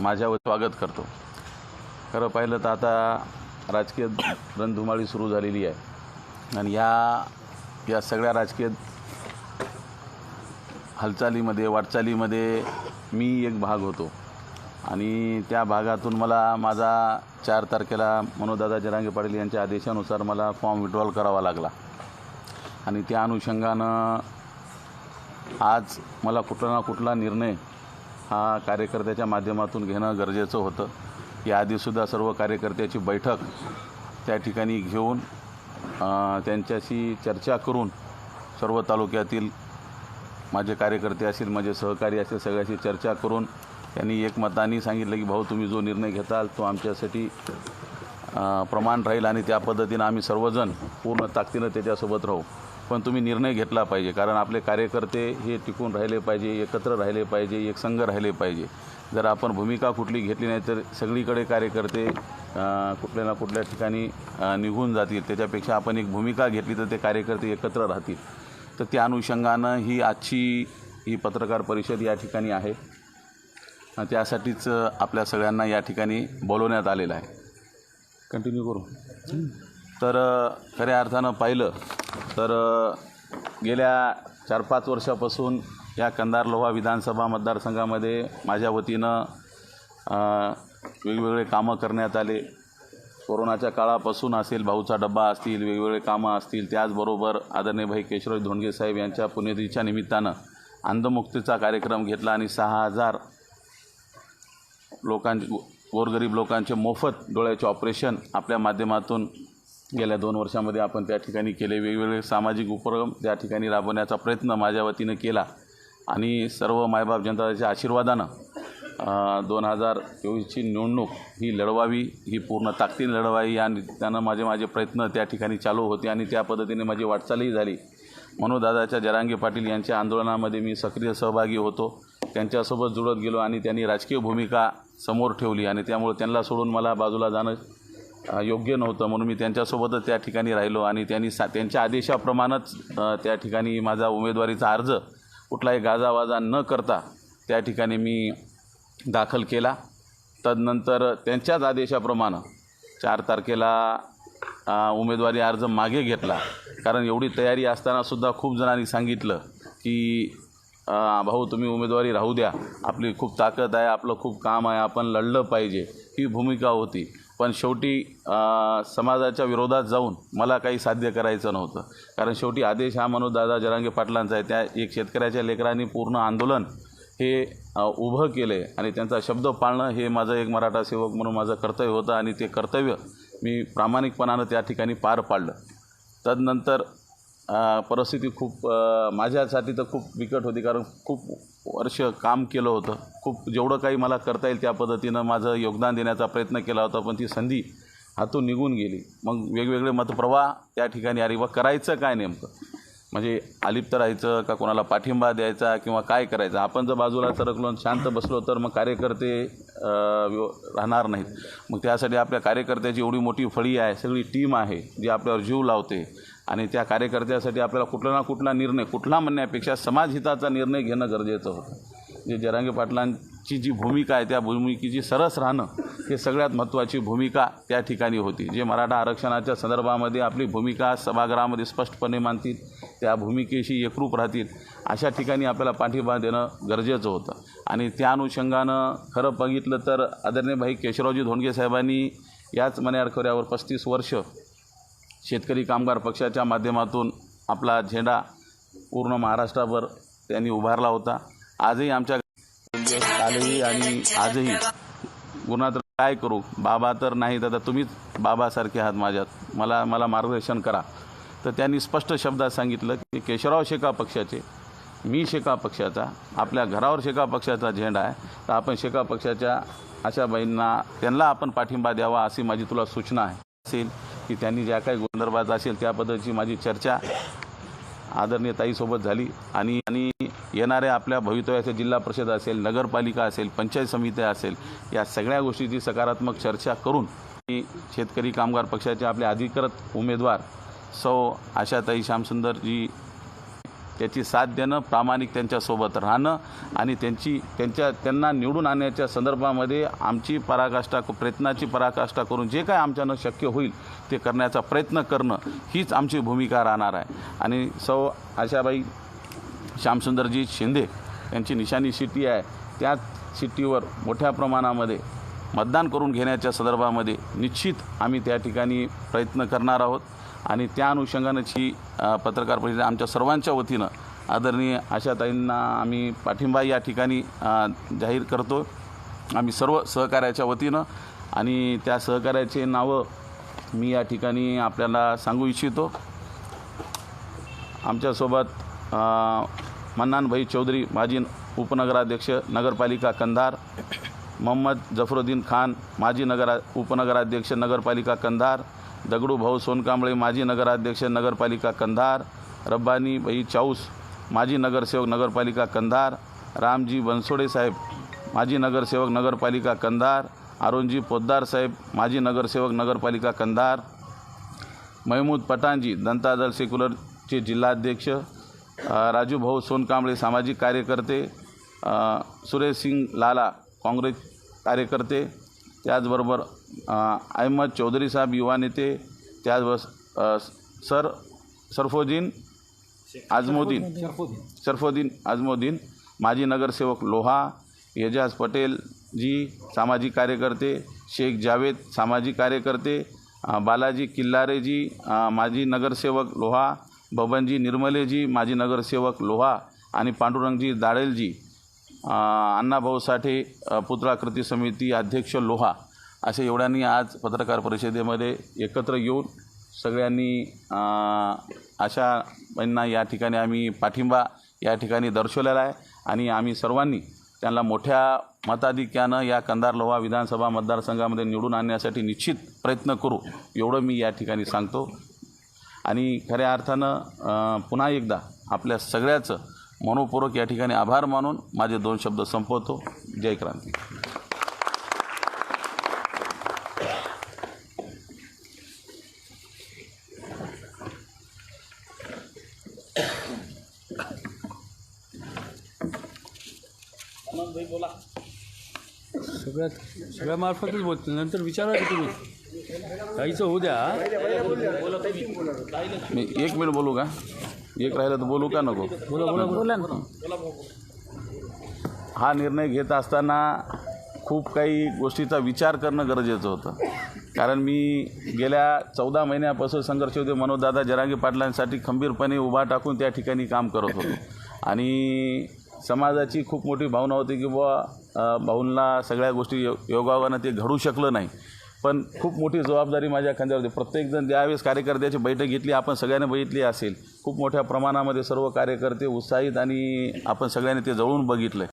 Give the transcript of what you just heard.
माझ्यावर स्वागत करतो. खरं पाहिलं तर आता राजकीय रणधुमाळी सुरू झालेली आहे. आणि या या सगळ्या राजकीय हालचालीमध्ये वाटचालीमध्ये मी एक भाग होतो. आणि त्या भागातून मला माझा चार तारखेला मनोदादा जरांगे पाटील यांच्या आदेशानुसार मला फॉर्म विड्रॉल करावा लागला. आणि त्या अनुषंगानं आज मला कुठला ना कुठला निर्णय हा कार्यकर्त्याच्या माध्यमातून घेणं गरजेचं होतं. याआधीसुद्धा सर्व कार्यकर्त्याची बैठक त्या ठिकाणी घेऊन त्यांच्याशी चर्चा करून सर्व तालुक्यातील माझे कार्यकर्ते असतील माझे सहकारी असतील सगळ्याशी चर्चा करून त्यांनी एकमताने सांगितलं की भाऊ तुम्ही जो निर्णय घेताल तो आमच्यासाठी प्रमाण राहील आणि त्या पद्धतीनं आम्ही सर्वजण पूर्ण ताकदीनं त्याच्यासोबत राहू. पण तुम्ही निर्णय घेतला पाहिजे. कारण आपले कार्यकर्ते हे टिकून राहिले पाहिजे एकत्र राहिले पाहिजे एक संघ राहिले पाहिजे. जर आपण भूमिका कुठली घेतली नाही तर सगळीकडे कार्यकर्ते कुठल्या ना कुठल्या ठिकाणी निघून जातील. त्याच्यापेक्षा आपण एक भूमिका घेतली तर ते कार्यकर्ते एकत्र राहतील. तर त्या अनुषंगानं ही आजची ही पत्रकार परिषद या ठिकाणी आहे. त्यासाठीच आपल्या सगळ्यांना या ठिकाणी बोलवण्यात आलेलं आहे. कंटिन्यू करू. तर खऱ्या अर्थानं पाहिलं तर गेल्या चार पाच वर्षापासून या कंदार लोहा विधानसभा मतदारसंघामध्ये माझ्या वतीनं वेगवेगळे कामं करण्यात आले. कोरोनाच्या काळापासून असेल भाऊचा डब्बा असतील वेगवेगळे कामं असतील त्याचबरोबर आदरणीय भाई केशवराज धोंडगे साहेब यांच्या पुण्यतिथीच्या निमित्तानं अंधमुक्तीचा कार्यक्रम घेतला आणि सहा हजार लोकांचे गोरगरीब लोकांचे मोफत डोळ्याचे ऑपरेशन आपल्या माध्यमातून गेल्या दोन वर्षामध्ये आपण त्या ठिकाणी केले वेगवेगळे सामाजिक उपक्रम त्या ठिकाणी राबवण्याचा प्रयत्न माझ्या वतीनं केला. आणि सर्व मायबाप जनताच्या आशीर्वादानं दोन हजार चोवीसची निवडणूक ही लढवावी ही पूर्ण ताकदीने लढवावी या निमित्तानं माझे माझे प्रयत्न त्या ठिकाणी चालू होते आणि त्या पद्धतीने माझी वाटचालही झाली. मनोदादाच्या जरांगे पाटील यांच्या आंदोलनामध्ये मी सक्रिय सहभागी होतो. त्यांच्यासोबत जुळत गेलो आणि त्यांनी राजकीय भूमिका समोर ठेवली आणि त्यामुळे त्यांना सोडून मला बाजूला जाणं योग्य नव्हतं. म्हणून मी त्यांच्यासोबतच त्या ठिकाणी राहिलो आणि त्यांनी सा त्यांच्या आदेशाप्रमाणेच त्या ठिकाणी माझा उमेदवारीचा अर्ज कुठलाही गाजावाजा न करता त्या ठिकाणी मी दाखल केला. तदनंतर त्यांच्याच आदेशाप्रमाणे चार तारखेला उमेदवारी अर्ज मागे घेतला. कारण एवढी तयारी असतानासुद्धा खूप जणांनी सांगितलं की भाऊ तुम्ही उमेदवारी राहू द्या. आपली खूप ताकद आहे आपलं खूप काम आहे आपण लढलं पाहिजे. ही भूमिका होती. पण शेवटी समाजाच्या विरोधात जाऊन मला काही साध्य करायचं नव्हतं. कारण शेवटी आदेश हा मनोदादा जरांगे पाटलांचा आहे. त्या एक शेतकऱ्याच्या लेकरांनी पूर्ण आंदोलन हे उभं केलं आणि त्यांचा शब्द पाळणं हे माझं एक मराठा सेवक म्हणून माझं कर्तव्य होतं आणि ते कर्तव्य मी प्रामाणिकपणानं त्या ठिकाणी पार पाडलं. तदनंतर परिस्थिती खूप माझ्यासाठी तर खूप बिकट होती कारण खूप वर्ष काम केलं होतं. खूप जेवढं काही मला करता येईल त्या पद्धतीनं माझं योगदान देण्याचा प्रयत्न केला होता पण ती संधी हातून निघून गेली. मग वेगवेगळे मतप्रवाह त्या ठिकाणी अरे वा करायचं काय नेमकं? म्हणजे अलिप्त राहायचं का कोणाला पाठिंबा द्यायचा किंवा काय करायचं? आपण जर बाजूला सरकलो शांत बसलो तर मग कार्यकर्ते राहणार नाहीत. मग त्यासाठी आपल्या कार्यकर्त्याची एवढी मोठी फळी आहे सगळी टीम आहे जी आपल्यावर जीव लावते. आणि त्या कार्यकर्त्यासाठी आपल्याला कुठला ना कुठला निर्णय कुठला म्हणण्यापेक्षा समाजहिताचा निर्णय घेणं गरजेचं होतं. जे जरांगे ची जी भूमिका आहे त्या भूमिकेची सरस राहणं हे सगळ्यात महत्त्वाची भूमिका त्या ठिकाणी होती. जे मराठा आरक्षणाच्या संदर्भामध्ये आपली भूमिका सभागृहामध्ये स्पष्टपणे मानतील त्या भूमिकेशी एकरूप राहतील अशा ठिकाणी आपल्याला पाठिंबा देणं गरजेचं होतं. आणि त्या अनुषंगानं खरं बघितलं तर आदरणीय भाई केशवरावजी धोंडगे साहेबांनी याच मण्यारखोऱ्यावर पस्तीस वर्ष शेतकरी कामगार पक्षाच्या माध्यमातून आपला झेंडा पूर्ण महाराष्ट्राभर त्यांनी उभारला होता. आजही आमच्या कालही आणि आजही. गुणात काय करू? बाबा तर नाहीत. आता तुम्हीच बाबासारखे आहात माझ्यात. मला मला मार्गदर्शन करा. तर त्यांनी स्पष्ट शब्दात सांगितलं की केशवराव शेका पक्षाचे मी शेका पक्षाचा आपल्या घरावर शेका पक्षाचा झेंडा आहे. तर आपण शेका पक्षाच्या अशा बाईंना त्यांना आपण पाठिंबा द्यावा अशी माझी तुला सूचना आहे. असेल की त्यांनी ज्या काही गोंधर्भात असेल त्या पद्धतीची माझी चर्चा आदरणीय ताईसोबत झाली आणि आणि येणाऱ्या आपल्या भवितव्याच्या जिल्हा परिषद असेल नगरपालिका असेल पंचायत समित्या असेल या सगळ्या गोष्टीची सकारात्मक चर्चा करून मी शेतकरी कामगार पक्षाचे आपले अधिकृत उमेदवार सौ आशाताई श्यामसुंदरजी त्याची साथ देणं प्रामाणिक त्यांच्यासोबत राहणं आणि त्यांची त्यांच्या त्यांना निवडून आणण्याच्या संदर्भामध्ये आमची पराकाष्ठा प्रयत्नाची पराकाष्ठा करून जे काय आमच्यानं शक्य होईल ते करण्याचा प्रयत्न करणं हीच आमची भूमिका राहणार आहे. आणि सौ आशाबाई श्यामसुंदरजी शिंदे यांची निशाणी शिट्टी आहे. त्याच शिट्टीवर मोठ्या प्रमाणामध्ये मतदान करून घेण्याच्या संदर्भामध्ये निश्चित आम्ही त्या ठिकाणी प्रयत्न करणार आहोत. आणि त्या अनुषंगानंच ही पत्रकार परिषद आमच्या सर्वांच्या वतीनं आदरणीय आशाताईंना आम्ही पाठिंबा या ठिकाणी जाहीर करतो आम्ही सर्व सहकार्याच्या वतीनं आणि त्या सहकार्याचे नावं मी या ठिकाणी आपल्याला सांगू इच्छितो. आमच्यासोबत मन्नानभाई चौधरी माजी उपनगराध्यक्ष नगरपालिका कंधार मोहम्मद जफरुद्दीन खान माजी नगरा उपनगराध्यक्ष नगरपालिका कंधार दगडू भाऊ सोनकांबळे माजी नगराध्यक्ष नगरपालिका कंधार रब्बानी भाई चाऊस माजी नगरसेवक नगरपालिका कंधार रामजी बनसोडे साहेब माजी नगरसेवक नगरपालिका कंधार अरुणजी पोद्दार साहेब माजी नगरसेवक नगरपालिका कंधार महमूद पठाणजी दंतादल सेक्युलरचे जिल्हाध्यक्ष राजू भाऊ सोनकांबळे सामाजिक कार्यकर्ते सुरेश सिंग लाला काँग्रेस कार्यकर्ते त्याचबरोबर अहमद चौधरी साहेब युवा नेते त्याचबरोबर सर सरफोजीन आजमोदीन सरफोदीन आजमोदीन माजी नगरसेवक लोहा एजाज पटेल जी सामाजिक कार्यकर्ते शेख जावेद सामाजिक कार्यकर्ते बालाजी किल्लारेजी माजी नगरसेवक लोहा बबनजी निर्मलेजी माजी नगरसेवक लोहा आणि पांडुरंगजी दाडेलजी अण्णाभाऊ साठे अ, पुतळा कृती समिती अध्यक्ष लोहा. असे एवढ्यांनी आज पत्रकार परिषदेमध्ये एकत्र येऊन सगळ्यांनी अशा यांना या ठिकाणी आम्ही पाठिंबा या ठिकाणी दर्शवलेला आहे आणि आम्ही सर्वांनी त्यांना मोठ्या मताधिक्यानं या कंधार लोहा विधानसभा मतदारसंघामध्ये निवडून आणण्यासाठी निश्चित प्रयत्न करू एवढं मी या ठिकाणी सांगतो. आणि खऱ्या अर्थानं पुन्हा एकदा आपल्या सगळ्याचं मनोपूर्वक या ठिकाणी आभार मानून माझे दोन शब्द संपवतो. जय क्रांती. सगळ्यात सगळ्या मार्फतच बोलतो नंतर विचारा की तुम्ही. काहीचं होऊ द्या मी एक मिनिट बोलू का? एक राहिलं तर बोलू का नको? बोला बोला बोला. हा निर्णय घेत असताना खूप काही गोष्टीचा विचार करणं गरजेचं होतं. कारण मी गेल्या चौदा महिन्यापासून संघर्ष होते. मनोजदादा जरांगे पाटलांसाठी खंबीरपणे उभा टाकून त्या ठिकाणी काम करत होतो. आणि समाजाची खूप मोठी भावना होती की बुवा भाऊंना सगळ्या गोष्टी यो योगावानं ते घडू शकलं नाही. पण खूप मोठी जबाबदारी माझ्या खांद्यावर होती. प्रत्येकजण ज्यावेळेस कार्यकर्त्याची बैठक घेतली आपण सगळ्यांनी बघितली असेल. खूप मोठ्या प्रमाणामध्ये सर्व कार्यकर्ते उत्साहित आणि आपण सगळ्यांनी ते जवळून बघितलं